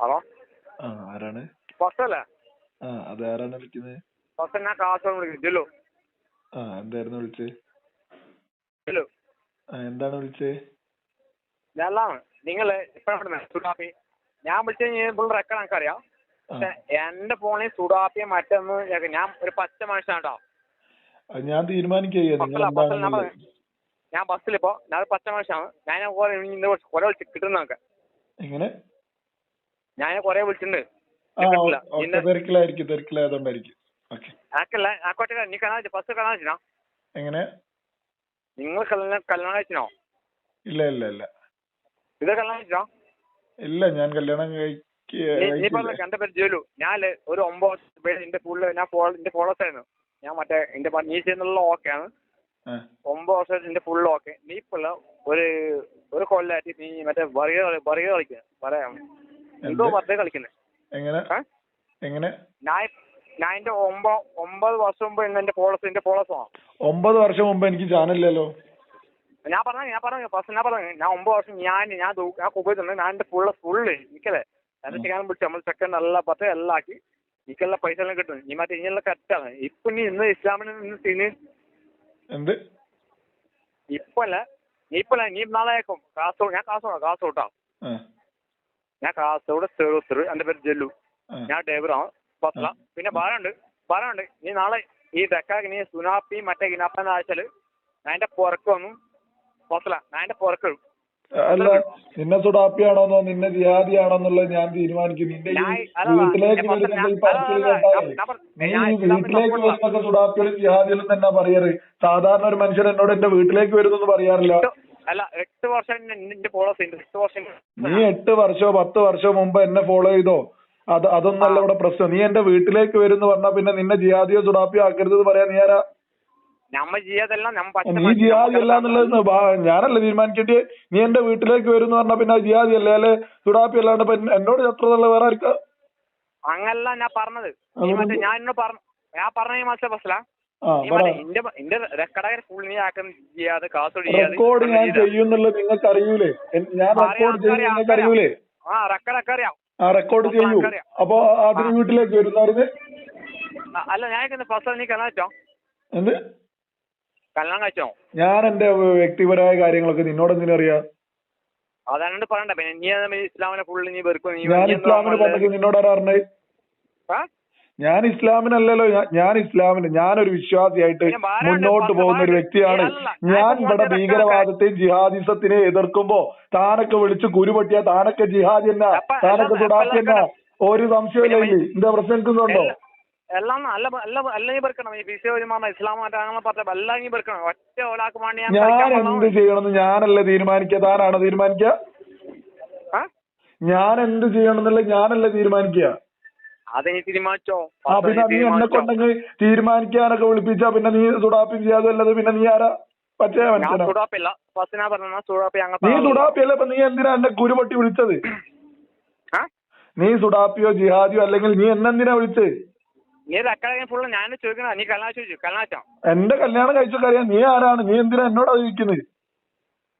Hello ആരാണ്? ഫസ്റ്റല്ലേ ആ അത് ആരാണ് വിളിക്കുന്നത്? ഫസ്റ്റ് ഞാൻ കാസർഗോഡ് വിളിക്കുന്നു. ജില്ലു ആ എന്തായിരുന്നു വിളിച്ചത് ജില്ലു ആ എന്താണ് വിളിച്ചത് ഞാനാണ് നിങ്ങൾ ഇപ്പഴാണ് സുഡാപ്പി. ഞാൻ വിളിച്ചു കഴിഞ്ഞാൽ ഫുൾ റെക്കോർഡ് എനിക്കറിയാം പക്ഷെ എന്റെ ഫോണിൽ സുഡാപ്പിയെ മറ്റൊന്ന്. ഞാൻ ഒരു പച്ച മനുഷ്യനാണ് കേട്ടോ ഞാൻ തീരുമാനിക്കുക ഞാൻ ബസ്സിലിപ്പോ ഞാൻ പച്ച മനുഷ്യനാണ്. ഞാൻ കുറെ കിട്ടുന്ന കിട്ടുന്നൊക്കെ എങ്ങനെ? ഞാൻ കുറെ വിളിച്ചിട്ടുണ്ട്. തിരക്കിലായിരിക്കും തിരക്കിലായതുകൊണ്ടായിരിക്കും. ആക്കല്ല ആക്കോട്ടെ നീ കല്യാണം ഫസ്റ്റ് കല്യാണം വെച്ചിനോ എങ്ങനെ? നിങ്ങൾ കല്യാണം കല്യാണം കഴിച്ചിനോ ഇല്ല ഇല്ല ഇല്ല. ഇത് കല്യാണം കഴിച്ചിനോ ഇല്ല ഞാൻ കല്യാണം കഴിക്ക നീ- നീ കഴിക്കില്ല. പറഞ്ഞ എന്റെ പേര് ജോലു. ഞാൻ ഒരു ഒമ്പത് പേര് എന്റെ ഫുള്ള് ഞാൻ എന്റെ ഫോളോസ് ആയിരുന്നു. ഞാൻ മറ്റേ എന്റെ നീ ചെയ്യുന്നുള്ള ഓക്കെ ആണ്. ഒമ്പത് വർഷം എന്റെ ഫുള്ള് ഓക്കെ നീ ഇപ്പുള്ള ഒരു ഒരു കൊല്ലായിട്ട് നീ മറ്റേ ബറിയ ബറിയ കളിക്കുക പറയാം. എന്തോ എന്ത്? വെറുതെ കളിക്കുന്നത് എങ്ങനെ? എങ്ങനെ? ഞാൻ ഞാൻ എന്റെ ഒമ്പത് വർഷം മുമ്പ് ഇന്ന് എന്റെ ഫോളോസ് എന്റെ ഫോളോസ് ആണ് ഒമ്പത് വർഷം മുമ്പ് എനിക്ക് ചാനലില്ലല്ലോ ഞാൻ പറഞ്ഞു ഞാൻ പറഞ്ഞു ഫസ്റ്റ് ഞാൻ പറഞ്ഞു ഞാൻ ഒമ്പത് വർഷം ഞാൻ ഞാൻ ഞാൻ ഞാൻ എന്റെ ഫുള്ള് ഫുള്ള് എനിക്കല്ലേ എന്നിട്ട് ഞാൻ വിളിച്ചു നമ്മൾ സെക്കൻഡ് എല്ലാം പത്ത് എല്ലാം ആക്കി എനിക്കെല്ലാം പൈസ എല്ലാം കിട്ടും. നീ മറ്റേ ഇനിയെല്ലാം കറക്റ്റാണ് ഇപ്പൊ നീ ഇന്ന് ഇസ്ലാമിന് നിന്ന് തിന് എന്ത്? ഇപ്പല്ല നീ ഇപ്പൊ അല്ല നീ നാളെ ആക്കും കാസർഗോഡ് ഞാൻ കാസർഗോഡ് കാസർഗോട്ടാ ആ. ഞാൻ കാസർഗോഡ് ചെറുത്തൂർ എന്റെ പേര് ജല്ലു. ഞാൻ ഡ്രൈവറാണ് ബസ്സില പിന്നെ ഭാരമുണ്ട് ഭാരമുണ്ട് നീ നാളെ ഈ ഡെക്കാക്ക് നീ സുനാപ്പി മറ്റേ ഇനാപ്പെന്ന് അയച്ചാൽ എന്റെ പുറക്ക് വന്നു. ബസ്സില എന്റെ പുറക്ക് അല്ല നിന്നെ സുഡാപ്പിയാണോന്നോ നിന്നെ ജിഹാദിയാണോന്നുള്ളത് ഞാൻ തീരുമാനിക്കും. നിന്റെ വീട്ടിലേക്ക് വീട്ടിലേക്ക്. വരുന്നൊക്കെ സുഡാപ്പികളും ജിഹാദികളും തന്നെ പറയാറ് സാധാരണ ഒരു മനുഷ്യൻ എന്നോട് എന്റെ വീട്ടിലേക്ക് വരുന്നെന്ന് പറയാറില്ല. അല്ല എട്ട് വർഷം നിന്റെ ഫോളോസ് ഉണ്ട് എട്ട് വർഷം നീ എട്ട് വർഷോ പത്ത് വർഷോ മുമ്പ് എന്നെ ഫോളോ ചെയ്തോ? അത് അതൊന്നല്ല ഇവിടെ പ്രശ്നം. നീ എന്റെ വീട്ടിലേക്ക് വരുന്നു പറഞ്ഞാ പിന്നെ നിന്നെ ജിയാദിയോ സുഡാപ്പിയോ ആക്കരുത് എന്ന് പറയാ നീ ആരാ? നമ്മ നീ ജിയാദി അല്ല എന്നുള്ളത് ഞാനല്ല തീരുമാനിക്കേണ്ടി? നീ എന്റെ വീട്ടിലേക്ക് വരുന്നു പറഞ്ഞാ പിന്നെ ജിയാദി അല്ലേ? അല്ലെ? സുഡാപ്പി അല്ലാണ്ട് എന്നോട് ശത്രുതയുള്ള വേറെ ആർക്കാ? അങ്ങനല്ല ഞാൻ പറഞ്ഞത്. ഞാൻ ഇന്ന് പറഞ്ഞു ഞാൻ പറഞ്ഞ ഈ റെക്കോർഡ് ഞാൻ. ചെയ്യുന്നുള്ളത് നിങ്ങൾക്ക് അറിയൂലേ ഞാൻ റെക്കോർഡ് ചെയ്യും നിങ്ങൾക്ക് അറിയൂലേ ആ റെക്കോർഡ് ചെയ്യൂ. അപ്പൊ അതിന് വീട്ടിലേക്ക് വരുന്നവർക്ക് അല്ല ഞാൻ ഫസ്റ്റ് നീ എന്ത്? കല്യാണം കഴിച്ചോ? ഞാൻ എന്റെ വ്യക്തിപരമായ കാര്യങ്ങളൊക്കെ നിന്നോട് എങ്ങനെ അറിയാം? പറയണ്ട. പിന്നെ നീ ഇസ്ലാമിനെ ഫുള്ള് നീ വെറുക്കും ഞാൻ നീ പറഞ്ഞത്? നിന്നോട് ആരാ പറഞ്ഞത്? ആ? ഞാൻ ഇസ്ലാമിനല്ലല്ലോ ഞാൻ- ഞാൻ ഇസ്ലാമിന് ഞാനൊരു വിശ്വാസിയായിട്ട് മുന്നോട്ട് പോകുന്ന ഒരു വ്യക്തിയാണ്. ഞാൻ ഇവിടെ ഇങ്ങോട്ട് ഭീകരവാദത്തെയും ജിഹാദിസത്തിനെ എതിർക്കുമ്പോ താനൊക്കെ വിളിച്ച് കുരുപൊട്ടിയ താനൊക്കെ ജിഹാദി എന്നാ? താനൊക്കെ സുഡാക്കി എന്ന? ഒരു സംശയമില്ല എന്താ പ്രശ്നം എനിക്കുന്നുണ്ടോ എല്ലാം- അല്ല അല്ല അല്ല നീ ഈ പറഞ്ഞ ഇസ്ലാം മറ്റേ അങ്ങനെ പറഞ്ഞ എല്ലാം നീ ഒറ്റ ഒരാൾക്ക് വേണ്ടി ഞാൻ എന്ത് ചെയ്യണം ചെയ്യണമെന്ന് ഞാനല്ലേ തീരുമാനിക്കുക? താനാണോ തീരുമാനിക്കുക? ഞാൻ എന്ത് ചെയ്യണമെന്നുള്ള ഞാനല്ലേ തീരുമാനിക്കുക? അത് നീ തീരുമാനിച്ചോ? ആ പിന്നെ നീ എന്നെ? കൊണ്ടെങ്കിൽ തീരുമാനിക്കാനൊക്കെ വിളിപ്പിച്ചാ പിന്നെ നീ സുഡാപ്പി ചെയ്യാതെ അല്ലത് പിന്നെ നീ ആരാ? പറ്റേ ഞാൻ മനുഷ്യനാ. സുഡാപ്പില്ല ഫസ്റ്റ് ഞാൻ പറഞ്ഞ സുഡാപ്പി നീ അങ്ങനെ സുഡാപ്പി അല്ല ഇപ്പൊ നീ എന്തിനാ എന്നെ കുരുപൊട്ടി വിളിച്ചത്? നീ സുഡാപ്പിയോ ജിഹാദിയോ അല്ലെങ്കിൽ നീ എന്നെന്തിനാ വിളിച്ചത് നീ റെക്കോർഡ് ഫുള്ള് ഞാൻ ചോദിക്കണ നീ കല്യാണം ചോദിച്ചു എന്റെ കല്യാണം കഴിച്ചൊക്കെ അറിയാം നീ ആരാണ്? നീ എന്തിനാ എന്നോട് ചോദിക്കുന്നത്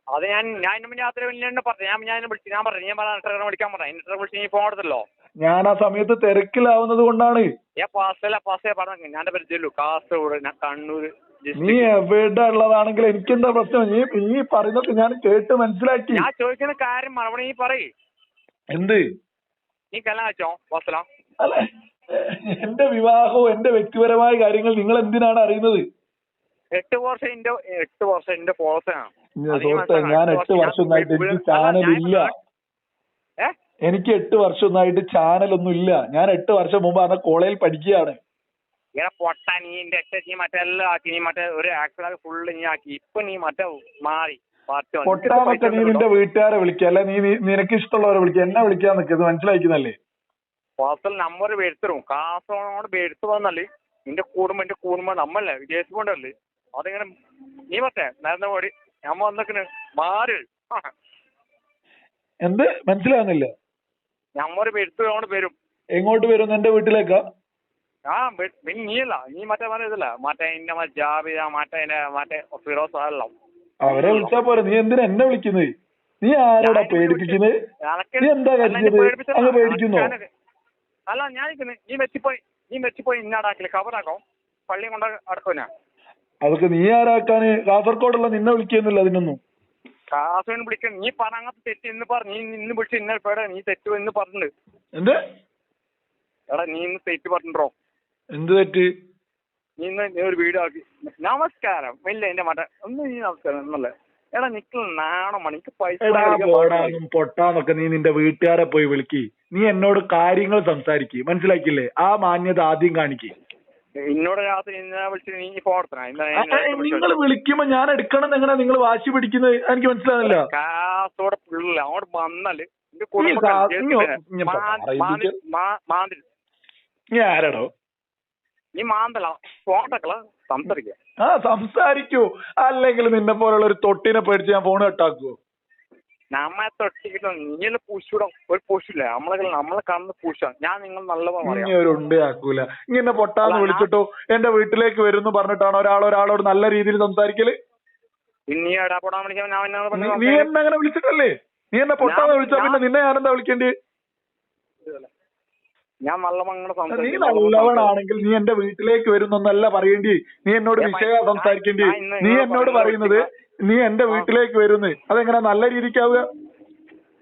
അത് ഞാൻ ഞാൻ ഇതിന് മുന്നേ യാത്ര വലിയ പറഞ്ഞു. ഞാൻ ഞാൻ വിളിച്ചു ഞാൻ പറഞ്ഞു. ഞാൻ പറഞ്ഞ വിളിക്കാൻ പറഞ്ഞു. ഇന്റർവ്യൂ വിളിച്ച് നീ ഫോൺ എടുത്തല്ലോ. ഞാൻ ആ സമയത്ത് തിരക്കിലാവുന്നത് കൊണ്ടാണ്. ഞാൻ പാസ്സല്ല പാസ്സേ പറഞ്ഞു ഞാൻ പേര് ജെല്ലു കാസർഗോഡ് ഞാൻ കണ്ണൂർ നീ എവിടെ ഉള്ളതാണെങ്കിൽ എനിക്കെന്താ പ്രശ്നം? നീ നീ പറയുന്നത് ഞാൻ കേട്ട് മനസ്സിലാക്കി. ഞാൻ ചോദിക്കുന്ന കാര്യം മറുപടി നീ പറയ്. എന്ത്? നീ കല്യാണം വെച്ചോ വാസല അല്ല എന്റെ വിവാഹവും എന്റെ വ്യക്തിപരമായ കാര്യങ്ങൾ നിങ്ങൾ എന്തിനാണ് അറിയുന്നത്? എട്ട് വർഷം എന്റെ എട്ട് വർഷം എന്റെ ഫോളോസ് ആണ്. അത് ഈ സുഹൃത്തെ മനസ്സിലാക്കണം. ഞാൻ എട്ട് വർഷമായിട്ട് വർഷം വർഷം എനിക്ക് ചാനൽ ഇല്ല എനിക്ക് എട്ട് വർഷം ചാനലൊന്നും ചാനൽ ഒന്നും ഇല്ല. ഞാൻ എട്ട് വർഷം മുമ്പ് അന്ന് കോളേജിൽ പഠിക്കുകയാണ്. ഇങ്ങനെ പൊട്ട നീ എന്റെ എട്ട് നീ മറ്റേ എല്ലാം ആക്കി നീ മറ്റേ ഒരു ആക്ടർ ഫുള്ള് നീ ആക്കി. ഇപ്പൊ നീ മറ്റേ മാറി. പൊട്ടാമൊക്കെ നീ നിന്റെ വീട്ടുകാരെ വിളിക്കുക അല്ലെ നീ നിനക്ക് ഇഷ്ടമുള്ളവരെ വിളിക്കുക എന്നെ വിളിക്കാൻ നിൽക്കുന്നത് മനസ്സിലാക്കുന്നല്ലേ വാസ്തവത്തിൽ നമ്പർ എടുത്തിരും കാസർഗോഡ് എടുത്തു വന്നല്ലേ നിന്റെ കുടുംബം എന്റെ കുടുംബം നമ്മല്ലേ വിദേശിക്കൊണ്ടല്ലേ അതിങ്ങനെ നീ പറ്റേ പോടി നമ്മ വന്നിട്ട് മാറി. എന്ത്? മനസ്സിലാകുന്നില്ല നമ്പർ അങ്ങോട്ട് വരും. എങ്ങോട്ട് വരും എന്റെ വീട്ടിലേക്കാ? ആ പിന്നെ നീയല്ല നീ മറ്റേ പറഞ്ഞ ഇതല്ല മറ്റേ ഇന്ന ജാബിദ മറ്റേ മറ്റേ ഫിറോസ് അല്ല അവരെ വിളിച്ചാ പോരെ നീ എന്തിനാ എന്നെ വിളിക്കുന്നത് നീ ആരോടാ പേടിപ്പിക്കുന്നത് പേടിക്കുന്നു നീ എന്താ അല്ല, എന്നെ കരുതിയത് പേടിപ്പിച്ചതാ. അങ്ങ് പേടിക്കുന്നോ? അനക്ക് അല്ല ഞാൻ നീ വെച്ചിപ്പോയി നീ വെച്ചിപ്പോയി ഇന്നാടാക്കില്ല കവറാക്കോ പള്ളി കൊണ്ട് അടക്കോ ഞാൻ? അതൊക്കെ നീ ആരാക്കാന്? കാസർഗോഡുള്ള നിന്നെ വിളിക്കുന്നില്ല അതിനൊന്നും. കാസുവിന് വിളിക്കണം നീ പറഞ്ഞ അങ്ങനത്തെ തെറ്റ് എന്ന് പറഞ്ഞു നീ ഇന്ന് വിളിച്ച് ഇന്ന പേടാ നീ തെറ്റ് എന്ന് പറഞ്ഞിട്ടുണ്ട്. എന്ത്? എടാ നീ ഇന്ന് തെറ്റ് പറഞ്ഞോ എന്ത് തെറ്റ്? നീ ഇന്ന് നീ ഒരു വീഡിയോ ആക്കി. നമസ്കാരം. ഇല്ല എന്റെ മട്ട ഒന്ന് നീ നമസ്കാരം എന്നല്ലേ എടാ നിക്കൽ നാണോ മണിക്ക് എനിക്ക് പൈസ പൊട്ടാന്നൊക്കെ നീ നിന്റെ വീട്ടുകാരെ പോയി വിളിക്കി. നീ എന്നോട് കാര്യങ്ങൾ സംസാരിക്ക്. മനസ്സിലാക്കില്ലേ ആ മാന്യത ആദ്യം കാണിക്ക്. എന്നോട് രാത്രി ഇന്നലെ വിളിച്ച് നീ ഫോൺ എടുത്തണ നിങ്ങൾ വിളിക്കുമ്പോ ഞാൻ എടുക്കണം എങ്ങനെ? നിങ്ങൾ വാശി പിടിക്കുന്നത് എനിക്ക് മനസ്സിലാവില്ല കാസോടെ പിള്ള അങ്ങോട്ട് വന്നാൽ എന്റെ നീ ആരാടോ? നീ മാന്തല. ഫോട്ടക്കള സംസാരിക്കുക ആ സംസാരിക്കൂ. അല്ലെങ്കിൽ നിന്നെ പോലുള്ള ഒരു തൊട്ടിനെ പേടിച്ച് ഞാൻ ഫോൺ കട്ടാക്കുവോ നമ്മെ തൊട്ടിരിക്കുന്ന നീല പൂശൂടെ. ഒരു പൂശില്ല. നമ്മളെ നമ്മളെ കാണുന്ന പൂശാ. ഞാൻ നിങ്ങൾ ഉണ്ടയാക്കൂല. ഇങ്ങനെ പൊട്ടാന്ന് വിളിച്ചിട്ടോ? എന്റെ വീട്ടിലേക്ക് വരുന്നു പറഞ്ഞിട്ടാണ് ഒരാൾ ഒരാളോട് നല്ല രീതിയിൽ സംസാരിക്കൽ? ഇനി ഇടാപെടാൻ വിളിക്കാൻ ഞാൻ നീ- നീ എന്നെ അങ്ങനെ വിളിച്ചിട്ടല്ലേ? നീ എന്നെ പൊട്ടാന്ന് വിളിച്ചാ പിന്നെ നിന്നെ ഞാൻ എന്താ വിളിക്കേണ്ടി? ഞാൻ നല്ലവണ്ണം നീ നല്ലവണാണെങ്കിൽ നീ എന്റെ വീട്ടിലേക്ക് വരുന്നൊന്നല്ല പറയേണ്ടി. നീ എന്നോട് വിഷയ സംസാരിക്കേണ്ടി. നീ എന്നോട് പറയുന്നത് നീ എന്റെ വീട്ടിലേക്ക് വരുന്നത് അതെങ്ങനെ നല്ല രീതിക്കാവുക?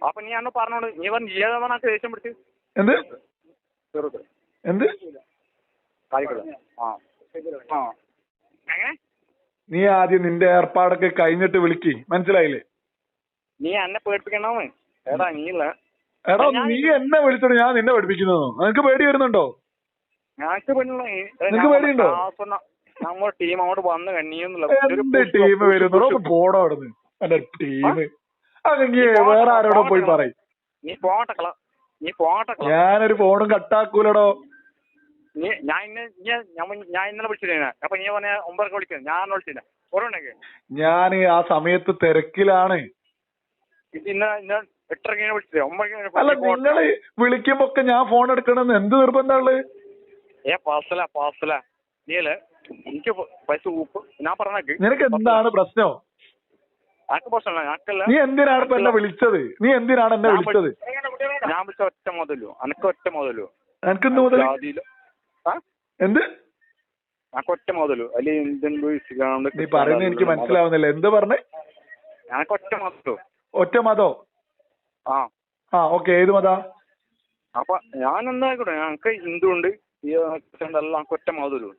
അപ്പൊ നീ അന്ന് പറഞ്ഞോട് നീ പറഞ്ഞു ജീവനാ ദേഷ്യം പിടിച്ച്? എന്ത്? എന്ത്? നീ ആദ്യം നിന്റെ ഏർപ്പാടൊക്കെ കഴിഞ്ഞിട്ട് വിളിക്ക്. മനസ്സിലായില്ലേ? നീ എന്നെ പേടിപ്പിക്കണമെന്ന് എടാ നീല്ല എടാ നീ എന്നെ വിളിച്ചിട്ട് ഞാൻ നിന്നെ പഠിപ്പിക്കുന്നതോ നിനക്ക് പേടി വരുന്നുണ്ടോ? നിനക്ക് പേടിയുണ്ടോ? നമ്മുടെ ടീം അങ്ങോട്ട് വന്ന് ടീം ഒന്ന് പോടോ അവിടുന്ന് എന്റെ ടീം അതെങ്കി വേറെ ആരോടോ പോയി പറയും. നീ പോട്ടക്കള നീ പോട്ടക്കള ഞാനൊരു ഫോണും കട്ടാക്കൂലടോ നീ ഞാൻ ഞാൻ ഇന്നലെ വിളിച്ചിരുന്ന അപ്പൊ നീ പറഞ്ഞ ഒമ്പതൊക്കെ വിളിക്കുന്നത് ഞാൻ വിളിച്ചില്ല. ഓർമ്മ ഞാൻ ആ സമയത്ത് തിരക്കിലാണ്. ഇന്ന് ഇന്ന് എട്ടരക്ക് വിളിച്ചത് അല്ല ഒമ്പത് നിങ്ങൾ വിളിക്കുമ്പോ ഒക്കെ ഞാൻ ഫോൺ എടുക്കണമെന്ന് എന്ത് നിർബന്ധമുള്ളത് ഏ പാസല പാസല നീൽ എനിക്ക് പൈസ ഉപ്പ് ഞാൻ പറഞ്ഞേക്ക് നിനക്ക് എന്താണ് പ്രശ്നം? ആക്ക് പ്രശ്നമില്ല. ഞാക്കല്ല നീ എന്തിനാണ് ഇപ്പൊ എന്നെ വിളിച്ചത്? നീ എന്തിനാണ് എന്നെ വിളിച്ചത്? ഞാൻ വിളിച്ച ഒറ്റ മുതലോ. അനക്ക് ഒറ്റ മുതലോ. എന്ത് മുതൽ എന്ത്? അനക്ക് ഒറ്റ മുതലോ. അല്ലെ എന്തെങ്കിലും നീ പറയുന്നത് എനിക്ക് മനസ്സിലാവുന്നില്ല. എന്ത് പറഞ്ഞേ? അനക്ക് ഒറ്റ മതോ ഒറ്റ മതോ? ആ. ആ ഓക്കെ. ഏത് മതാ? അപ്പൊ ഞാൻ എന്തായിക്കോട്ടെ ഞങ്ങക്ക് ഹിന്ദു ഉണ്ട് ഈ എല്ലാം അനക്ക് ഒറ്റ മുതലു.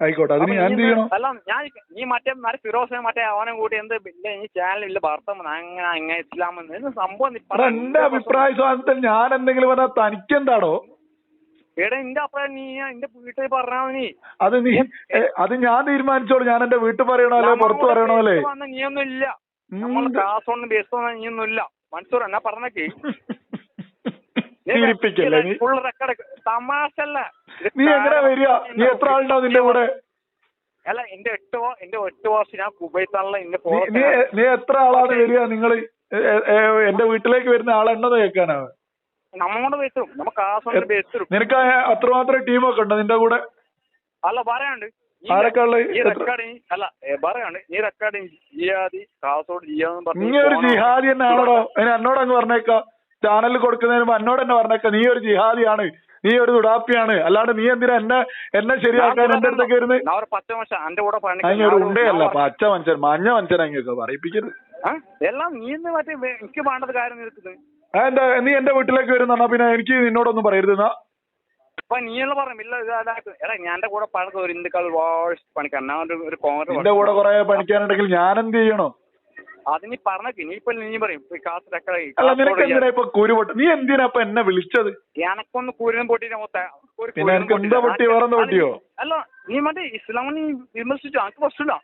ആയിക്കോട്ടെ അതിന് ഞാൻ എന്ത് ചെയ്യണം? അല്ല ഞാൻ നീ മറ്റേ മറ്റേ ഫിറോസിനെ മറ്റേ അവനെ കൂട്ടി എന്ത് ഇല്ല ഈ ചാനൽ ഇല്ല ഭർത്തം അങ്ങനെ അങ്ങനെ ഇസ്ലാമെന്ന് ഇത് സംഭവം നീ പറ. എന്റെ അഭിപ്രായ സ്വാതന്ത്ര്യം ഞാൻ എന്തെങ്കിലും പറഞ്ഞാൽ തനിക്കെന്താടോ? എടാ എന്റെ അഭിപ്രായം നീ എന്റെ വീട്ടിൽ പറഞ്ഞാ മതി. നീ അത് നീ ഏ, അത് ഞാൻ തീരുമാനിച്ചോളൂ. ഞാൻ എന്റെ വീട്ടിൽ പറയണോ അല്ലെ പുറത്ത് പറയണോ അല്ലേ വന്ന നീയൊന്നും ഇല്ല. നമ്മൾ കാസോണ്ട് ബേസ് വന്ന നീയൊന്നും ഇല്ല. മനസ്സൂർ എന്നാ പറഞ്ഞേക്ക്? ചിരിപ്പിക്കല്ലേ നീ ഫുൾ റെക്കോർഡ് ഇത് നീ എങ്ങനെ വരിക? നീ എത്ര നിന്റെ കൂടെ? അല്ല എന്റെ എട്ട് എന്റെ വർഷം ഞാൻ കുബൈത്താണല്ലോ എന്റെ നീ നീ എത്ര ആളാണ് വരിക? നിങ്ങൾ എന്റെ വീട്ടിലേക്ക് വരുന്ന ആളെണ്ണത് കേൾക്കാനാ നമ്മ കാസോണ്ട് ബേസ് തരും നിനക്ക് അത്രമാത്രം ടീമൊക്കെ ഉണ്ടോ നിന്റെ കൂടെ? അല്ല പറയാണ്ട് കാസർഗോഡ് ജിഹാദി എന്നോട് അങ്ങ് പറഞ്ഞേക്ക. ചാനലിൽ കൊടുക്കുന്നതിന് മുമ്പ് എന്നോട് തന്നെ പറഞ്ഞേക്ക നീ ഒരു ജിഹാദിയാണ് നീ ഒരു ദുടാപ്പിയാണ് അല്ലാണ്ട് നീ എന്തിനാ എന്നെ എന്നെ ശരിയാക്കാൻ എന്റെ അടുത്തൊക്കെ ഇരുന്ന് ഞാൻ ഒരു ഉണ്ടയല്ല പച്ച മനുഷ്യൻ മഞ്ഞ മനുഷ്യൻ അങ്ങനെയൊക്കെ പറയിപ്പിക്കരുത്? എല്ലാം നീ മറ്റേ എനിക്ക് വേണ്ടത് കാര്യം എന്റെ നീ എന്റെ വീട്ടിലേക്ക് വരുന്ന പിന്നെ എനിക്ക് നിന്നോടൊന്നും പറയരുത് എന്നാ? എടാ ഞാൻ എന്റെ കൂടെ പണിക്ക് ഒരു ഇന്ത്യക്കാൾ പണിക്കാൻ ഒരു- നിന്റെ കൂടെ കുറെ പഠിക്കാനുണ്ടെങ്കിൽ ഞാൻ എന്ത് ചെയ്യണോ? അത് നീ പറഞ്ഞേക്ക് നീ ഇപ്പൊ നീ പറയും ഇപ്പൊ നീ എന്തിനാ ഇപ്പൊ എന്നെ വിളിച്ചത്? എനക്കൊന്ന് കൂരിനും പൊട്ടിട്ട് മൊത്ത. പൊട്ടിയോ? അല്ല നീ മറ്റേ ഇസ്ലാം നീ വിമർശിച്ചു എനിക്ക് പ്രശ്നമില്ല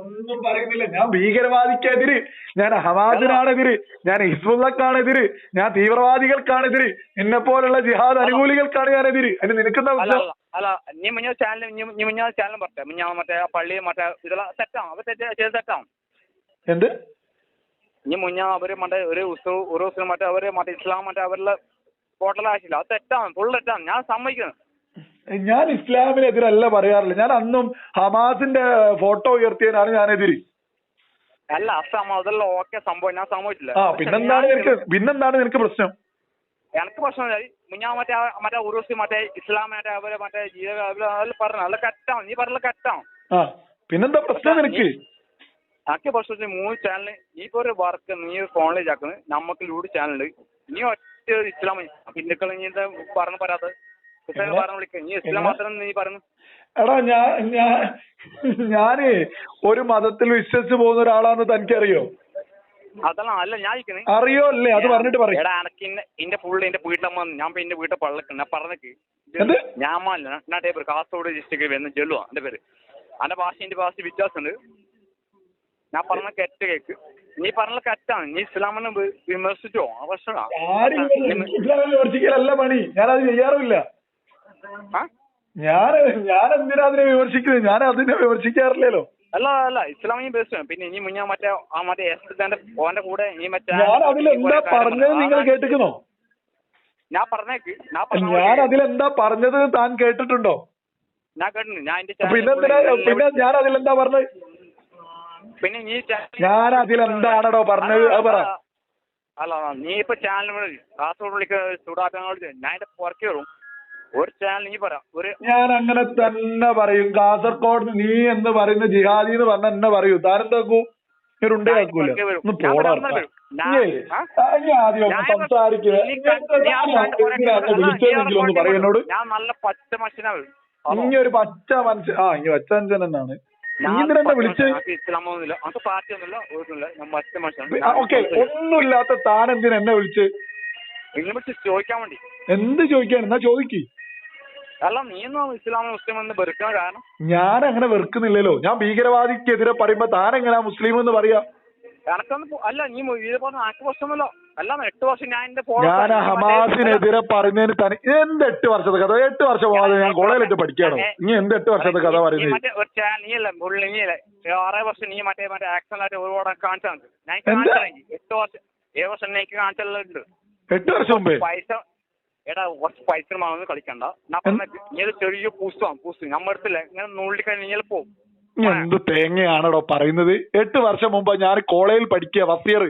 ഒന്നും പറയുന്നില്ല. ഞാൻ ഭീകരവാദിക്കെതിര് ഞാൻ ഹമാദിനാണെതിര് ഞാൻ ഹിസ്ബുള്ളക്കാണെതിര് ഞാൻ തീവ്രവാദികൾക്കാണെതിര് എന്നെ പോലുള്ള ജിഹാദ് അനുകൂലികൾക്കാണ് ഞാൻ എതിര് അതിന് നിനക്കെന്താ അല്ല നീ മുന്നേ ചാനൽ നീ മുന്നേ ചാനൽ പറഞ്ഞേ മുന്നേ മറ്റേ പള്ളി മറ്റേ ഇതെല്ലാം തെറ്റാണ് അവർ സെറ്റ് ചെയ്ത് തെറ്റാണ് എന്ത്? നീ മുന്നേ അവർ മറ്റേ ഒരു ഉസു ഉറൂസ് മറ്റേ അവർ മറ്റേ ഇസ്ലാം മറ്റേ അവരുടെ ടോട്ടലാക്കില്ല അത് തെറ്റാണ് ഫുൾ തെറ്റാണ് ഞാൻ സമ്മതിക്കുന്നു. ഞാൻ ഇസ്ലാമിനെതിരല്ല പറയാറില്ല. ഞാൻ അന്നും ഹമാസിന്റെ ഫോട്ടോ ഉയർത്തിയതിനാണ് ഞാൻ എതിര്. അല്ല അസമ അതെല്ലാം ഓക്കെ സംഭവം. ഞാൻ സമ്മതിച്ചില്ല. ആ പിന്നെന്താണ് നിനക്ക് പിന്നെന്താണ് നിനക്ക് പ്രശ്നം? എനിക്ക് പ്രശ്നമില്ല. ഞാൻ മറ്റേ മറ്റേ ഉറുസി മറ്റേ ഇസ്ലാം മറ്റേ അവരെ മറ്റേ പറഞ്ഞു അല്ല കറ്റാവും നീ പറഞ്ഞ കറ്റാവും പിന്നെന്താ പ്രശ്നം നിനക്ക്? എനിക്ക് പ്രശ്നം മൂന്ന് ചാനൽ നീ ഇപ്പൊ ഒരു വർക്ക് നീ ഫോണിലേക്ക് ആക്കുന്നത് നമുക്ക് ലൂഡ് ചാനൽ നീ ഒറ്റ ഇസ്ലാം ഹിന്ദുക്കൾ നീ എന്താ പറഞ്ഞു പറഞ്ഞു എടാ ഞാൻ ഞാൻ ഞാൻ ഒരു മതത്തിൽ വിശ്വസിച്ചു പോകുന്ന ഒരാളാന്ന് തനിക്കറിയോ? അതെല്ലാം അല്ല ഞാൻ ഇരിക്കുന്നത് അറിയോ? അല്ലേ അത് പറഞ്ഞിട്ട് പറയും. എടാ എനക്ക് ഇന്ന ഇന്റെ ഫുള്ള് എന്റെ വീട്ടിലമ്മ ഞാൻ ഇപ്പൊ എന്റെ വീട്ടിൽ പള്ളക്ക് ഞാൻ പറഞ്ഞക്ക്. എന്ത്? ഞാൻ മല്ല ഞാൻ പേര് കാസർഗോഡ് ഡിസ്ട്രിക്ട് വരുന്ന ജെല്ലുവാ എന്റെ പേര്. എന്റെ ഭാഷ എന്റെ ഭാഷ വ്യത്യാസമുണ്ട്. ഞാൻ പറഞ്ഞ കെറ്റ് കേക്ക്. നീ പറഞ്ഞ കറ്റാണ് നീ ഇസ്ലാമിനെ വി- വിമർശിച്ചോ? ആ പ്രശ്നമാണ് ആരും ഇസ്ലാമിനെ വിമർശിക്കലല്ല പണി. ഞാനത് ചെയ്യാറുമില്ല. ആ? ഞാൻ ഞാൻ എന്തിനാ അതിനെ വിമർശിക്കുന്നത്? ഞാൻ അതിനെ വിമർശിക്കാറില്ലല്ലോ. അല്ല അല്ല ഇസ്ലാമിയും ബേസ്റ്റ് പിന്നെ ഇനി മുന്നേ മറ്റേ ആ മറ്റേ തന്റെ ഓന്റെ കൂടെ ഇനി മറ്റേ ഞാൻ അതിലെന്താ പറഞ്ഞത് നിങ്ങൾ ഞാൻ പറഞ്ഞേക്ക് ഞാൻ അതിലെന്താ പറഞ്ഞത് താൻ കേട്ടിട്ടുണ്ടോ? ഞാൻ കേട്ടിട്ടുണ്ട്. ഞാൻ പിന്നെ ഞാൻ അതിലെന്താ പറഞ്ഞത്? പിന്നെ നീ ഞാൻ അതിലെന്താണോ പറഞ്ഞത്? അത് പറ. അല്ല നീ ഇപ്പൊ ചാനൽ കാസർഗോഡ് വിളിക്കുന്ന ചൂടാക്കാൻ ഞാൻ എന്റെ പുറക്കേ വരും ഒരു ചാനൽ നീ പറ ഒരു ഞാൻ അങ്ങനെ തന്നെ പറയും. കാസർഗോഡ് നീ എന്ന് പറയുന്ന ജിഹാദി എന്ന് പറഞ്ഞ എന്നെ പറയൂ. ഉണ്ടാക്കൂല ഞാൻ ഒന്ന് പോടാ ആദ്യം ഒന്ന് സംസാരിക്കുക വിളിച്ചതെങ്കിലും പറയും എന്നോട്. ഞാൻ നല്ല പച്ച. ഇനി ഒരു പച്ച മനുഷ്യൻ ആ ഇനി പച്ച മനുഷ്യൻ എന്നാണ്. ഓക്കെ. ഒന്നുമില്ലാത്ത താൻ എന്തിനാ എന്നെ വിളിച്ച് ചോദിക്കാൻ വേണ്ടി. എന്ത് ചോദിക്കാൻ? എന്നാ ചോദിക്ക്. അല്ല നീയൊന്നും ഇസ്ലാം മുസ്ലിം എന്ന് വെറുക്കാൻ കാരണം? ഞാൻ അങ്ങനെ വെറുക്കുന്നില്ലല്ലോ. ഞാൻ ഭീകരവാദിക്കെതിരെ പറയുമ്പോ താൻ എങ്ങനെയാ മുസ്ലിം എന്ന് പറയാ? അല്ല നീ പറഞ്ഞ അല്ല എട്ട് വർഷം ഞാൻ എന്റെ ഞാൻ ഹമാസിനെതിരെ പറയുന്നതിന് തനി എന്ത് എട്ട് വർഷത്തെ കഥ. എട്ട് വർഷം പോകാതെ ഞാൻ കോളേജിലിട്ട് പഠിക്കാണോ നീ എന്ത് എട്ട് വർഷത്തെ കഥ പറയുന്നത് പുള്ളി ആറേ വർഷം നീ മറ്റേ മറ്റേ ആക്ഷൻ ആയിട്ട് ഒരുപാട് കാണിച്ചാൽ മതി. ഞാൻ എട്ട് വർഷം ഏഴ് വർഷം എനിക്ക് എട്ട് വർഷം മുമ്പേ? പൈസ എടാ കുറച്ച് പൈസ വാങ്ങുന്നത് കളിക്കണ്ട. ഞാൻ പറഞ്ഞ നീ ഒരു ചെറിയ പൂസ്താണ് പൂസ്തു. നമ്മ അടുത്തില്ല ഇങ്ങനെ നുള്ളിക്കഴിഞ്ഞ് കഴിഞ്ഞാൽ പോകും എന്ത് തേങ്ങയാണോ പറയുന്നത്? എട്ട് വർഷം മുമ്പ് ഞാൻ കോളേജിൽ പഠിക്കുക ഫസ്റ്റ് ഇയർ?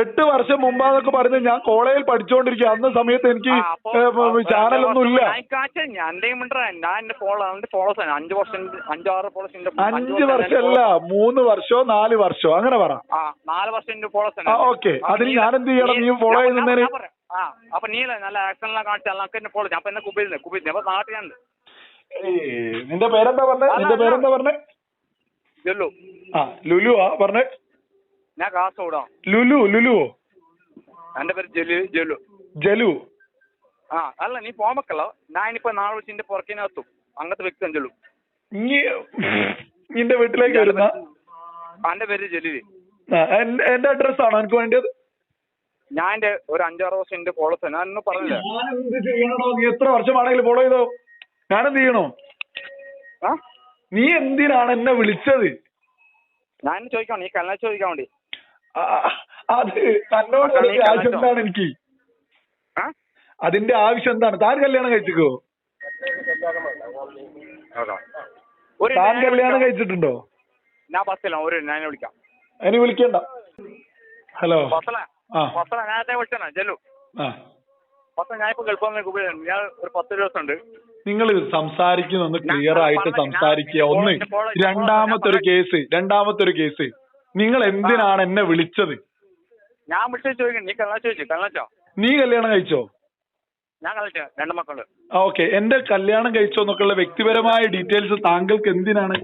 എട്ട് വർഷം മുമ്പാന്നൊക്കെ പറയുന്നത് ഞാൻ കോളേജിൽ പഠിച്ചുകൊണ്ടിരിക്കുക അന്ന സമയത്ത് എനിക്ക് ചാനൽ ഒന്നും ചാനലൊന്നും ഇല്ല. അഞ്ച് വർഷമല്ല മൂന്ന് വർഷോ നാല് വർഷോ? അങ്ങനെ പറ. ഓക്കെ. അതിന് ഞാൻ എന്ത് ചെയ്യണം? നീ ഫോളോ ചെയ്യുന്നതിന്? ആ അപ്പൊ നീല നല്ല ആക്ഷൻ എല്ലാം കാണിച്ചാൽ നമുക്ക് എന്നെ ഫോളോ അപ്പൊ എന്നെ കുപ്പിന്ന് കുപ്പിന്ന് അപ്പൊ നാട്ടിലുണ്ട് നിന്റെ പേരെന്താ പറഞ്ഞേ? നിന്റെ പേരെന്താ പറഞ്ഞേ? ലുലു. ആ ലുലു ആ പറഞ്ഞേ. ഞാൻ കാസർഗോഡാ. ലുലു ലുലുവോ എന്റെ പേര് ജലു ജലു. ജലു. ആ അല്ല നീ പോമ്പക്കല്ലോ ഞാനിപ്പോ നാളെ വെച്ച് നിന്റെ പുറക്കിനകത്തും അങ്ങനത്തെ വ്യക്തി ജലു നിന്റെ വീട്ടിലേക്ക് വരുന്ന എന്റെ പേര് എൻ- എന്റെ അഡ്രസ് ആണോ? എനിക്ക് വേണ്ടിയത്? ഞാൻ എന്റെ ഒരു അഞ്ചാറ് വർഷം എന്റെ ഫോളോസ് ഞാൻ ഇന്ന് പറഞ്ഞില്ല. ഞാൻ എന്ത് ചെയ്യണോ നീ എത്ര വർഷമാണെങ്കിലും ഫോളോ ചെയ്തോ? ഞാൻ എന്ത് ചെയ്യണോ? ആ? നീ എന്തിനാണ് എന്നെ വിളിച്ചത്? ഞാൻ ചോദിക്കാൻ ചോദിക്കാം നീ കല്ല ചോദിക്കാൻ വേണ്ടി. ആ, അത് തന്നോട് ആ, അതിന്റെ ആവശ്യം എന്താണ് എനിക്ക്? ആ? അതിന്റെ ആവശ്യം എന്താണ്? താൻ കല്യാണം കഴിച്ചിക്കോ? ഒരു താൻ ഞാൻ കല്യാണം വിളിക്കാം. കഴിച്ചിട്ടുണ്ടോ? ഞാൻ ബസ്സിലാണ് ഒരു ഞാൻ വിളിക്കാം. ഇനി വിളിക്കണ്ട. ഹലോ. ബസ്സില. ആ. അങ്ങനത്തെ വിളിച്ചാണ് വിളിച്ചാ മൊത്തം ഗൾഫിൽ നിന്ന് ഉപയോഗിക്കുന്നു ഞാൻ ഒരു പത്ത് ദിവസം ഉണ്ട് നിങ്ങൾ സംസാരിക്കുന്ന ഒന്ന് ക്ലിയർ ആയിട്ട് സംസാരിക്കുക. ഒന്ന് രണ്ടാമത്തെ ഒരു കേസ് രണ്ടാമത്തെ ഒരു കേസ് നിങ്ങൾ എന്തിനാണ് എന്നെ വിളിച്ചത്? ഞാൻ വിളിച്ചു ചോദിക്കുന്നു. നീ കല്യാണം ചോദിച്ചു? കല്യാണോ നീ കല്യാണം കഴിച്ചോ? ഞാൻ കളിച്ചു രണ്ട് മക്കളുണ്ട്. ഓക്കെ. എന്റെ കല്യാണം കഴിച്ചോ എന്നൊക്കെയുള്ള വ്യക്തിപരമായ ഡീറ്റെയിൽസ് താങ്കൾക്ക് എന്തിനാണ്?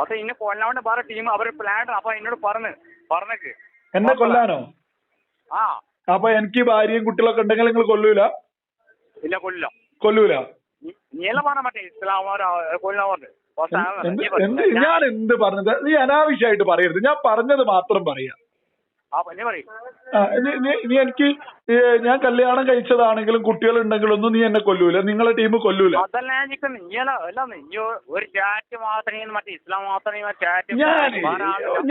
അത് ഇന്നെ കൊല്ലാണ്ട് വേറെ ടീം അവർ പ്ലാൻ അപ്പൊ എന്നോട് പറഞ്ഞു പറഞ്ഞേക്ക്. എന്നെ കൊല്ലാനോ? ആ. അപ്പൊ എനിക്ക് ഭാര്യയും കുട്ടികളൊക്കെ ഉണ്ടെങ്കിൽ നിങ്ങൾ കൊല്ലൂല? ഇല്ല കൊല്ലില്ല കൊല്ലൂല? മറ്റേ എന്ത്. ഞാൻ എന്ത് പറഞ്ഞത്? നീ അനാവശ്യമായിട്ട് പറയരുത്. ഞാൻ പറഞ്ഞത് മാത്രം പറയാ. നീ എനിക്ക് ഞാൻ കല്യാണം കഴിച്ചതാണെങ്കിലും കുട്ടികളുണ്ടെങ്കിലും ഒന്നും നീ എന്നെ കൊല്ലൂല. നിങ്ങളെ ടീം കൊല്ലൂല.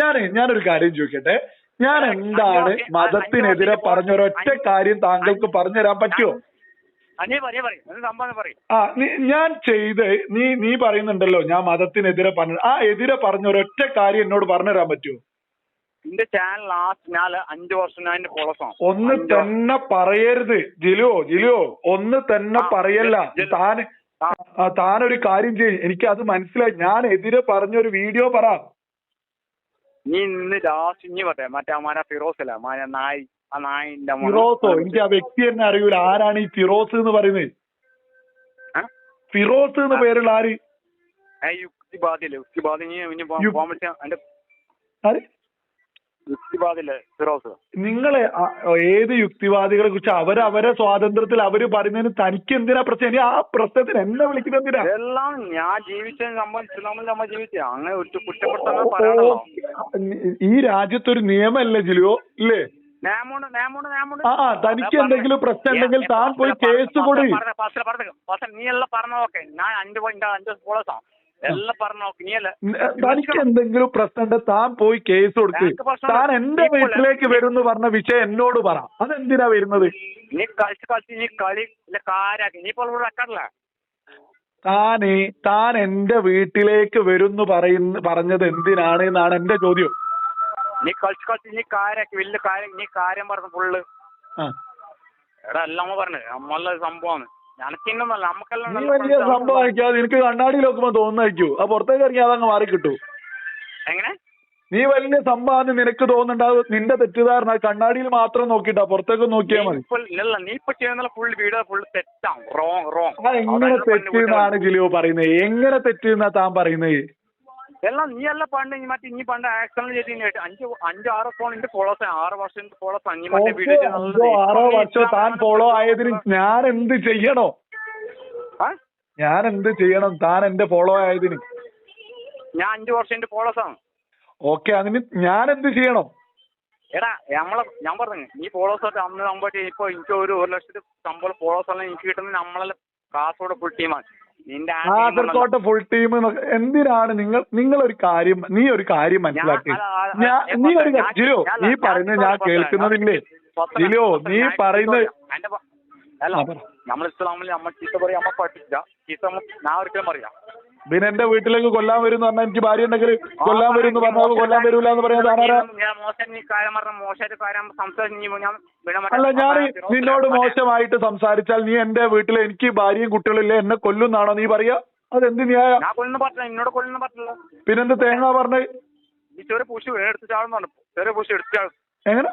ഞാൻ ഞാനൊരു കാര്യം ചോദിക്കട്ടെ? ഞാൻ എന്താണ് മതത്തിനെതിരെ പറഞ്ഞ ഒരൊറ്റ കാര്യം താങ്കൾക്ക് പറഞ്ഞു തരാൻ പറ്റുമോ? ആ, ഞാൻ ചെയ്ത് നീ നീ പറയുന്നുണ്ടല്ലോ ഞാൻ മതത്തിനെതിരെ പറഞ്ഞു ആ എതിരെ പറഞ്ഞ ഒരൊറ്റ കാര്യം എന്നോട് പറഞ്ഞു തരാൻ പറ്റുമോ? എന്റെ ചാനൽ ലാസ്റ്റ് ഞാൻ അഞ്ചു വർഷം ഞാൻ എന്റെ ഒന്ന് തന്നെ പറയരുത്. ജിലുവോ ജിലുവോ ഒന്ന് തന്നെ പറയല്ല. താൻ താനൊരു കാര്യം ചെയ്യും. എനിക്ക് അത് മനസ്സിലായി. ഞാൻ എതിരെ പറഞ്ഞൊരു വീഡിയോ പറ. നീ ഇന്ന് ലാസ്റ്റ് ഇനി മറ്റേ അമാര ഫിറോസ് അല്ല? മാന നായി ആ നായിന്റെ മോനെ- ഫിറോസോ? എനിക്ക് ആ വ്യക്തി തന്നെ അറിയൂല. ആരാണ് ഈ ഫിറോസ് എന്ന് പറയുന്നത്? ഫിറോസ് എന്ന് പേരുള്ള ആര്? ആ യുക്തിബാദില്ലേ യുക്തിബാദി നീ ഇനി പോ- യു- പോകാൻ പറ്റിയ എന്റെ ആര്? യുക്തിബാദില്ലേ ഫിറോസ്. നിങ്ങളെ ഏത് യുക്തിവാദികളെ കുറിച്ച് അവരവരെ സ്വാതന്ത്ര്യത്തിൽ അവർ പറയുന്നതിന് തനിക്ക് എന്തിനാ പ്രശ്നം? ആ പ്രശ്നത്തിന് എന്നെ വിളിക്കുന്നത് എന്തിനാ? എല്ലാം ഞാൻ ജീവിച്ച സംബന്ധിച്ച് നമ്മൾ നമ്മൾ ജീവിച്ച അങ്ങനെ പറയണല്ലോ ഈ രാജ്യത്തൊരു നിയമല്ലേ ജിലിയോ ഇല്ലേ? ആ, തനിക്ക് എന്തെങ്കിലും പ്രശ്നം ഉണ്ടെങ്കിൽ താൻ പോയി കേസ് കൊടു. നീ എല്ലാം പറഞ്ഞോക്കെ ഞാൻ അഞ്ച് അഞ്ച് സ്കോളേഴ്സാ എല്ലാം പറഞ്ഞോ തനിക്ക് എന്തെങ്കിലും പ്രശ്നം ഉണ്ടെങ്കിൽ താൻ പോയി കേസ് കൊടുക്ക്. താൻ എന്റെ വീട്ടിലേക്ക് വരും എന്ന് പറഞ്ഞ വിഷയം എന്നോട് പറ. അതെന്തിനാ വരുന്നത്? നീ കളിച്ച് കളിച്ച് നീ കളി കാര്യാക്കി. നീ ഇപ്പോൾ വെക്കാറില്ല. താന് താൻ എന്റെ വീട്ടിലേക്ക് വരുന്നു പറയുന്ന പറഞ്ഞത് എന്തിനാണ് എന്നാണ് എന്റെ ചോദ്യം. നീ കളിച്ച് കളിച്ച് നീ കാര്യാക്കി വലിയ കാര്യം നീ കാര്യം പറഞ്ഞു ഫുള്ള് എടാ എല്ലാം പറഞ്ഞു നമ്മളെ സംഭവമാണ്. നമുക്കെല്ലാം നീ വലിയ. സംഭവം അയക്കാതെ നിനക്ക് കണ്ണാടി നോക്കുമ്പോ തോന്നുന്നായിരിക്കൂ ആ പുറത്തേക്ക് ഇറങ്ങി അതങ്ങ് മാറി കിട്ടൂ എങ്ങനെ? നീ വലിയ സംഭവം നിനക്ക് തോന്നുന്നുണ്ടാവും നിന്റെ തെറ്റിദ്ധാരണ. കണ്ണാടിയിൽ മാത്രം നോക്കിട്ടാ പുറത്തേക്ക് നോക്കിയാ മതി. എങ്ങനെ തെറ്റിന്നാണ് ജിലിയോ പറയുന്നത്? എങ്ങനെ തെറ്റിന്നാ താൻ പറയുന്നത്? എല്ലാം നീ അല്ല പണ്ട് മറ്റേ നീ പണ്ട് ആക്സിഡന്റ് ചെയ്ത് അഞ്ച് അഞ്ച് ആറ് ഫോൺ എന്റെ ഫോളോസ് ആറ് വർഷം ഫോളോസ് നീ മറ്റേ വീഡിയോ ആറോ വർഷം താൻ ഫോളോ ആയതിന് ഞാൻ എന്ത് ചെയ്യണോ? ഞാൻ എന്ത് ചെയ്യണം? താൻ എന്റെ ഫോളോ ആയതിന്. ഞാൻ അഞ്ചു വർഷം എന്റെ ഫോളോസ് ആണ് ഓക്കെ അതിന് ഞാൻ എന്ത് ചെയ്യണം? എടാ നമ്മളെ ഞാൻ പറഞ്ഞു നീ ഫോളോസ് ആയിട്ട് അന്ന് നമ്മൾ ഇപ്പൊ എനിക്ക് ഒരു ഒരു ലക്ഷത്തി ശമ്പളം ഫോളോസ് എല്ലാം എനിക്ക് കിട്ടുന്നത് നമ്മളെ കാസർഗോഡ് ഫുൾ ടീമാണ് കാസർകോട്ടെ ഫുൾ ടീം എന്തിനാണ് നിങ്ങൾ നിങ്ങൾ ഒരു കാര്യം നീ ഒരു കാര്യം മനസ്സിലാക്കി. ഞാൻ- നീ ഒരു ജിലോ നീ പറയുന്നത് ഞാൻ കേൾക്കുന്നതില്ലേ ജിലോ നീ പറയുന്ന പറയുന്നത് അല്ല നമ്മൾ ഇസ്ലാമിൽ നമ്മൾ ചീത്ത പറയും നമ്മ പഠിപ്പിച്ച. ചീത്ത ഞാൻ ഒരിക്കലും പറയാം. പിന്നെ എന്റെ വീട്ടിലേക്ക് കൊല്ലാൻ വരും എന്ന് പറഞ്ഞാൽ എനിക്ക് ഭാര്യ ഉണ്ടെങ്കിൽ കൊല്ലാൻ വരും എന്ന് പറഞ്ഞാൽ കൊല്ലാൻ വരൂല എന്ന് പറയാൻ ആരാ അല്ല ഞാൻ നിന്നോട് മോശമായിട്ട് സംസാരിച്ചാൽ നീ എന്റെ വീട്ടിൽ എനിക്ക് ഭാര്യയും കുട്ടികളില്ല എന്നെ കൊല്ലുന്നാണോ നീ പറയാ അതെന്ത് ന്യായ? പറ്റില്ല എന്നോട് കൊല്ലുന്ന പറ്റില്ല. പിന്നെന്ത് തേങ്ങ പറഞ്ഞേ? ചെറിയ എടുത്ത് പറഞ്ഞു ചെറിയ പുഷു എടുത്ത് ചാടും എങ്ങനെ?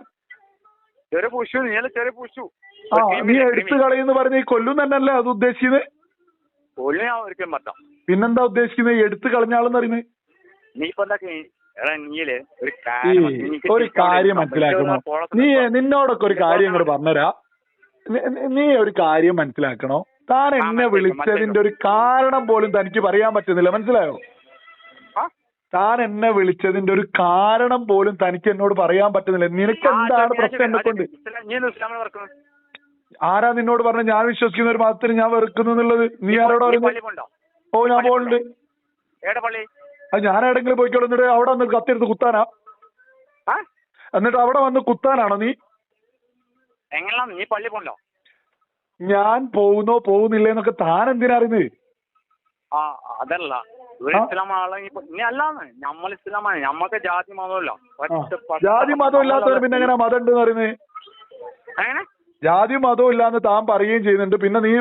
ചെറിയ നീ ചെറിയ പുഷു ആ നീ എടുത്തു കളയെന്ന് പറഞ്ഞ് ഈ കൊല്ലും തന്നെയല്ലേ അത് ഉദ്ദേശിച്ചത്? കൊല്ലാൻ ഒരിക്കലും പറ്റാം പിന്നെന്താ ഉദ്ദേശിക്കുന്നത് എടുത്തു കളഞ്ഞാളെന്ന് പറയുന്നത് നീ ഇപ്പൊ എന്താ എടാ നീൽ ഒരു കാര്യം ഒരു കാര്യം മനസ്സിലാക്കണോ നീ നിന്നോടൊക്കെ ഒരു കാര്യം ഇങ്ങോട്ട് പറഞ്ഞുതരാ. നി- ഒരു കാര്യം മനസ്സിലാക്കണോ? താൻ എന്നെ വിളിച്ചതിന്റെ ഒരു കാരണം പോലും തനിക്ക് പറയാൻ പറ്റുന്നില്ല. മനസ്സിലായോ? താൻ എന്നെ വിളിച്ചതിന്റെ ഒരു കാരണം പോലും തനിക്ക് എന്നോട് പറയാൻ പറ്റുന്നില്ല. നിനക്ക് എന്താണ് പ്രശ്നം എന്നെ കൊണ്ട് ആരാ നിന്നോട് പറഞ്ഞ ഞാൻ വിശ്വസിക്കുന്ന ഒരു മതത്തിന് ഞാൻ വെറുക്കുന്നു എന്നുള്ളത് നീ ആരോട് ഓ ഞാൻ പോണുണ്ട് ഏടെ പള്ളി? അത് ഞാൻ എവിടെങ്കിലും പോയിക്കോളൂ. എന്നിട്ട് അവിടെ വന്ന് കത്തിയെടുത്ത് കുത്താനാ? എന്നിട്ട് അവിടെ വന്ന് കുത്താനാണോ നീ? എങ്ങനെയാണ് നീ പള്ളി പോണ്ടോ? ഞാൻ പോകുന്നോ പോകുന്നില്ല എന്നൊക്കെ താൻ എന്തിനാ അറിയുന്നത് ആ അതല്ല. ഒരു ആ? ഇസ്ലാം ആളെ നീ അല്ലാന്ന്. നമ്മൾ ഇസ്ലാമാണ് നമ്മക്ക് ജാതി മതമല്ല. ജാതി മതം ഇല്ലാത്തവർ പിന്നെ എങ്ങനെ മതം ഉണ്ടെന്ന് പറയുന്നത് എങ്ങനെ? ജാതി മതവും ഇല്ലാന്ന് താൻ പറയുകയും ചെയ്യുന്നുണ്ട്. പിന്നെ നീ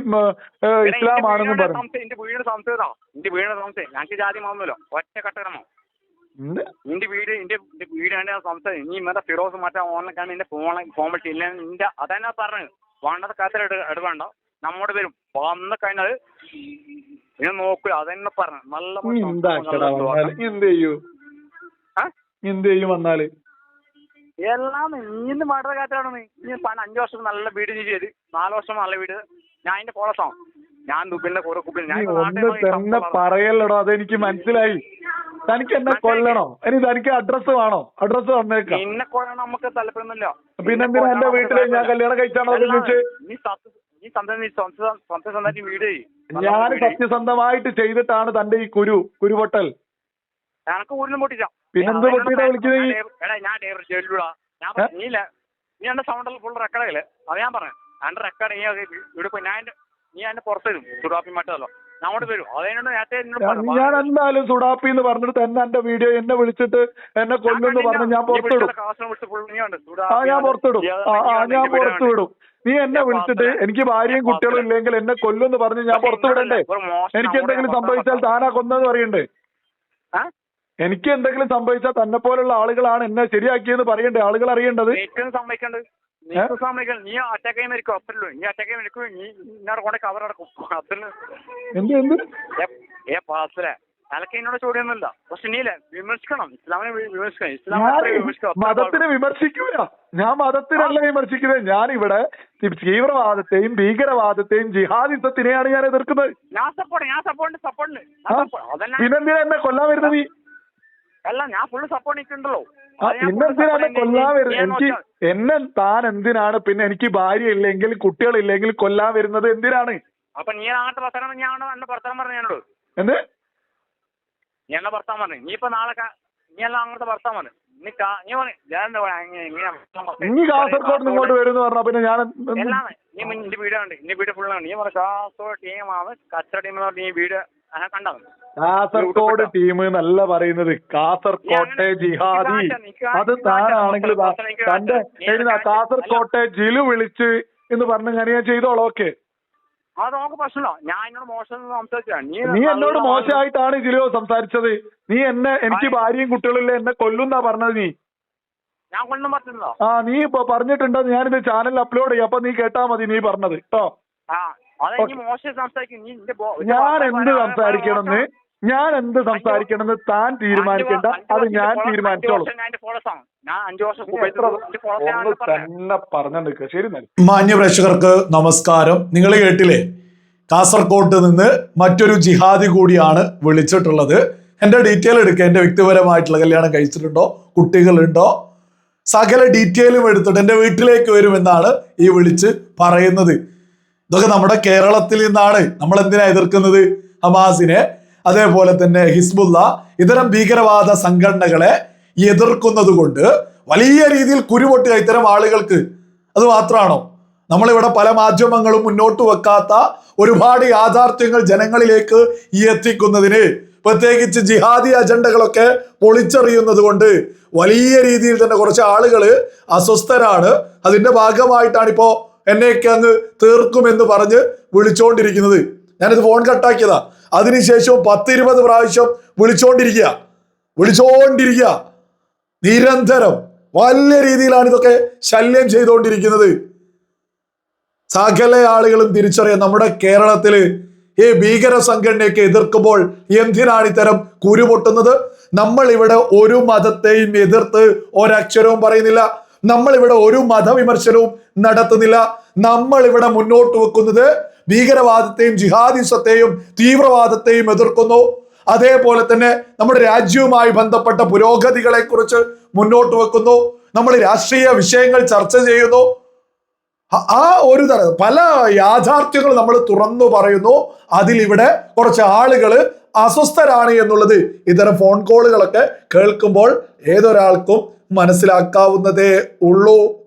ഇസ്ലാം ആണെന്നും പറഞ്ഞു എന്റെ വീടിന്റെ സംശയതാ എന്റെ വീടിന്റെ സംശയം. ഞങ്ങൾക്ക് ജാതി മതമല്ലോ ഒറ്റ എന്ത്? നിന്റെ വീട് നിന്റെ വീടാണ് ഞാൻ സംസാരിച്ചത് നീ മറ്റേ ഫിറോസ് മറ്റേ ഓൺലൈൻ നിന്റെ ഫോൺ ഫോൺ വിളിച്ച് ഇല്ല നിന്റെ അതന്നെ പറഞ്ഞു വേണ്ടത് കാര്യത്തിൽ ഇടവേണ്ട നമ്മോട് വരും. വന്ന് കഴിഞ്ഞാൽ ഇത് നോക്കൂ അതന്നെ പറഞ്ഞു നല്ല എന്ത് ചെയ്യൂ? എന്ത് ചെയ്യും വന്നാൽ? എല്ലാം ഇന്ന് മട കാറ്റാണ് നീ. നീ പണ്ട് അഞ്ചു വർഷം നല്ല വീട് നീ ചെയ്ത്. നാല് വർഷം നല്ല വീട്. ഞാൻ അതിന്റെ പോളസാണ് ഞാൻ ദുബിന്റെ കുറെ കുപ്പിൽ ഞാൻ ഒന്ന് തന്നെ പറയല്ലടോ അതെനിക്ക് മനസ്സിലായി. തനിക്ക് എന്നെ കൊല്ലണോ? ഇനി തനിക്ക് അഡ്രസ് വേണോ? അഡ്രസ് തന്നേക്കാം. നിന്നെ കൊല്ലണം നമുക്ക് താല്പര്യമൊന്നുമില്ല. പിന്നെന്തിനാ എന്റെ വീട്ടിൽ ഞാൻ കല്യാണം കഴിച്ചാണോ ചോദിച്ച് നീ നീ സ്വന്തം വീട് ഞാൻ. സത്യസന്ധമായിട്ട് ചെയ്തിട്ടാണ് തന്റെ ഈ കുരു കുരുപൊട്ടൽ. എനക്ക് ഊരിലും പൊട്ടിച്ച പിന്നെന്ത് പൊട്ടിയിട്ടാ വിളിക്കുന്നത്? എടാ ഞാൻ ഡേവർ ജയിലൂടാ ഞാൻ ഏ? നീല നീ എന്റെ സൗണ്ടിൽ ഫുൾ റെക്കോർഡിൽ അത് ഞാൻ പറഞ്ഞു. എന്റെ റെക്കോർഡ് നീ അത് ഇവിടെ പോയി. ഞാൻ എന്റെ നീ എന്നെ പുറത്ത് വരും. സുഡാപ്പി മറ്റല്ലോ ഞാൻ അങ്ങോട്ട് വരും. അതിനോട് നേരത്തെ എന്നോട് ഞാൻ- പറഞ്ഞു. ഞാൻ എന്തായാലും സുഡാപ്പി എന്ന് പറഞ്ഞിട്ട് എന്നെ എന്റെ വീഡിയോ എന്നെ വിളിച്ചിട്ട് എന്നെ പറഞ്ഞു ഞാൻ നീ പുറത്തിടും വിളിച്ച കാശിനെ വിളിച്ച് full നീ കണ്ടു. ആ സുഡാപ്പി ഞാൻ പുറത്തിടും നീ അത് ആ ആ നീ ഞാൻ പുറത്തുവിടും പുറത്തു വിടും. നീ എന്നെ ഞാൻ വിളിച്ചിട്ട് എനിക്ക് ഭാര്യയും ഞാൻ കുട്ടികളും ഇല്ലെങ്കിൽ എന്നെ കൊല്ലുമെന്ന് പറഞ്ഞ് ഞാൻ പക്ഷേ പുറത്തു വിടണ്ടേ? ഒരു മോശം എനിക്ക് എന്തെങ്കിലും സംഭവിച്ചാൽ താനാ കൊന്നെന്ന് പറയണ്ടേ ആ? എനിക്ക് എന്തെങ്കിലും സംഭവിച്ചാൽ തന്നെ പോലുള്ള ആളുകളാണ് എന്നെ ശരിയാക്കിയെന്ന് പറയണ്ടേ? ആളുകൾ അറിയേണ്ടത്? സമ്മതിക്കണ്ട നീ അറ്റക്കൈ മരിക്കും? അത്രല്ലോ നീ അറ്റക്കൈ മരിക്കും? നീ ഇന്നോട് കൊണ്ട് കവർ അടക്കും. അത്രൽ എന്ത് എന്ത്? ഏ പാസിലെ നിനക്ക് എന്നോട് ചോദ്യമൊന്നുമില്ല പക്ഷെ നീ വിമർശിക്കണം. ഇസ്ലാമിനെ വി- വിമർശിക്കണം. ഞാൻ മതത്തിനെ വിമർശിക്കൂല. ഞാൻ മതത്തിനല്ല വിമർശിക്കുന്നത്. ഞാൻ ഇവിടെ തീവ്രവാദത്തെയും ഭീകരവാദത്തെയും ജിഹാദിസത്തിനെയാണ് ഞാൻ എതിർക്കുന്നത്. ഞാൻ സപ്പോർട്ട് ഞാൻ സപ്പോർട്ട് പിന്നെന്തിനാ എന്നെ കൊല്ലാൻ വരുന്നത്? നീ അല്ല ഞാൻ ഫുള്ള് സപ്പോർട്ട് നിൽക്കുന്നുണ്ടല്ലോ ആ, പിന്നെന്തിനാ എന്നെ കൊല്ലാൻ വരുന്നത് എനിക്ക് എന്നെ താൻ എന്തിനാണ്? പിന്നെ എനിക്ക് ഭാര്യ ഇല്ലെങ്കിൽ കുട്ടികളില്ലെങ്കിൽ കൊല്ലാൻ വരുന്നത് എന്തിനാണ്? അപ്പൊ നീ അങ്ങനത്തെ വർത്തമാനം ഞാൻ എന്നെ ഭർത്താൻ പറഞ്ഞു എന്നോട് എന്ത്? നീ എന്നെ ഭർത്താൻ പറഞ്ഞു? നീ ഇപ്പൊ നാളെ നീ എല്ലാം അങ്ങനത്തെ ഭർത്താൻ പറഞ്ഞു? നീ നീ നീ കാസർഗോഡ് ഇങ്ങോട്ട് വരുമെന്ന് പറഞ്ഞാ പിന്നെ ഞാൻ നീ നിന്റെ ഉണ്ട് നിന്റെ വീഡിയോ ഫുള്ളാണ് നീ പറഞ്ഞ കാസർഗോഡ് ടീമാണ് കച്ചറ ടീം എന്ന് പറഞ്ഞ നീ വീഡിയോ മതി. ടീം എന്നല്ല പറയുന്നത് കാസർകോട്ടെ ജിഹാദി. അത് താനാണെങ്കിൽ തന്റെ എഴുതാ കാസർകോട്ടെ ജിലു വിളിച്ച് എന്ന് പറഞ്ഞ് ഞാൻ ഞാൻ ചെയ്തോളാം ഓക്കെ. അത് നമുക്ക് പ്രശ്നമില്ല. ഞാൻ എന്നോട് മോശം സംസാരിച്ചാ നീ എന്നോട് മോശമായിട്ടാണ് ജിലു സംസാരിച്ചത്. നീ എന്നെ എനിക്ക് ഭാര്യയും കുട്ടികളില്ല എന്നെ കൊല്ലുന്നാ പറഞ്ഞത് നീ. ഞാൻ കൊല്ലും പറ്റുന്നോ ആ നീ ഇപ്പൊ പറഞ്ഞിട്ടുണ്ടോ ഞാനിത് ചാനലിൽ അപ്ലോഡ് ചെയ്യാം. അപ്പൊ നീ കേട്ടാ മതി നീ പറഞ്ഞത്. കേട്ടോ ഞാൻ എന്ത് സംസാരിക്കണമെന്ന്? ഞാൻ എന്ത് സംസാരിക്കണമെന്ന് താൻ തീരുമാനിക്കണ്ട. അത് ഞാൻ തീരുമാനിച്ചോളാം. തന്നെ പറഞ്ഞു നിൽക്കുക ശരി മാന്യ പ്രേക്ഷകർക്ക് നമസ്കാരം. നിങ്ങൾ കേട്ടില്ലേ? കാസർകോട്ട് നിന്ന് മറ്റൊരു ജിഹാദി കൂടിയാണ് വിളിച്ചിട്ടുള്ളത്. എന്റെ ഡീറ്റെയിൽ എടുക്കുക എന്റെ വ്യക്തിപരമായിട്ടുള്ള കല്യാണം കഴിച്ചിട്ടുണ്ടോ? കുട്ടികളുണ്ടോ? സകല ഡീറ്റെയിലും എടുത്തിട്ട് എന്റെ വീട്ടിലേക്ക് വരുമെന്നാണ് ഈ വിളിച്ച് പറയുന്നത്. ഇതൊക്കെ നമ്മുടെ കേരളത്തിൽ നിന്നാണ് നമ്മൾ എന്തിനാ എതിർക്കുന്നത്? ഹമാസിനെ അതേപോലെ തന്നെ ഹിസ്ബുല്ല ഇത്തരം ഭീകരവാദ സംഘടനകളെ എതിർക്കുന്നത് കൊണ്ട് വലിയ രീതിയിൽ കുരുപൊട്ടുക ഇത്തരം ആളുകൾക്ക്. അത് മാത്രമാണോ? നമ്മളിവിടെ പല മാധ്യമങ്ങളും മുന്നോട്ട് വെക്കാത്ത ഒരുപാട് യാഥാർത്ഥ്യങ്ങൾ ജനങ്ങളിലേക്ക് എത്തിക്കുന്നതിന് പ്രത്യേകിച്ച് ജിഹാദി അജണ്ടകളൊക്കെ പൊളിച്ചെറിയുന്നത് കൊണ്ട് വലിയ രീതിയിൽ തന്നെ കുറച്ച് ആളുകൾ അസ്വസ്ഥരാണ്. അതിന്റെ ഭാഗമായിട്ടാണ് ഇപ്പോ എന്നെയൊക്കെ അങ്ങ് തീർക്കുമെന്ന് പറഞ്ഞ് വിളിച്ചോണ്ടിരിക്കുന്നത്. ഞാനിത് ഫോൺ കട്ടാക്കിയതാ അതിനുശേഷം പത്തിരുപത് പ്രാവശ്യം വിളിച്ചോണ്ടിരിക്കുക. വിളിച്ചോണ്ടിരിക്കുക. നിരന്തരം. വലിയ രീതിയിലാണ് ഇതൊക്കെ ശല്യം ചെയ്തുകൊണ്ടിരിക്കുന്നത് സകല ആളുകളും തിരിച്ചറിയാം നമ്മുടെ കേരളത്തിൽ ഈ ഭീകര സംഘടനയൊക്കെ എതിർക്കുമ്പോൾ എന്തിനാണ് ഇത്തരം കുരുപൊട്ടുന്നത്? നമ്മൾ ഇവിടെ ഒരു മതത്തെയും എതിർത്ത് ഒരക്ഷരവും പറയുന്നില്ല. നമ്മൾ ഇവിടെ ഒരു മതവിമർശനവും നടത്തുന്നില്ല. നമ്മൾ ഇവിടെ മുന്നോട്ട് വെക്കുന്നത് ഭീകരവാദത്തെയും ജിഹാദിസത്തെയും തീവ്രവാദത്തെയും എതിർക്കുന്നു. അതേപോലെ തന്നെ നമ്മുടെ രാജ്യവുമായി ബന്ധപ്പെട്ട പുരോഗതികളെ കുറിച്ച് മുന്നോട്ട് വെക്കുന്നു. നമ്മൾ രാഷ്ട്രീയ വിഷയങ്ങൾ ചർച്ച ചെയ്യുന്നു. ആ- ഒരു തര പല യാഥാർത്ഥ്യങ്ങൾ നമ്മൾ തുറന്നു പറയുന്നു. അതിലിവിടെ കുറച്ച് ആളുകൾ അസ്വസ്ഥരാണ് എന്നുള്ളത് ഇത്തരം ഫോൺ കോളുകളൊക്കെ കേൾക്കുമ്പോൾ ഏതൊരാൾക്കും മനസ്സിലാക്കാവുന്നതേ ഉള്ളൂ.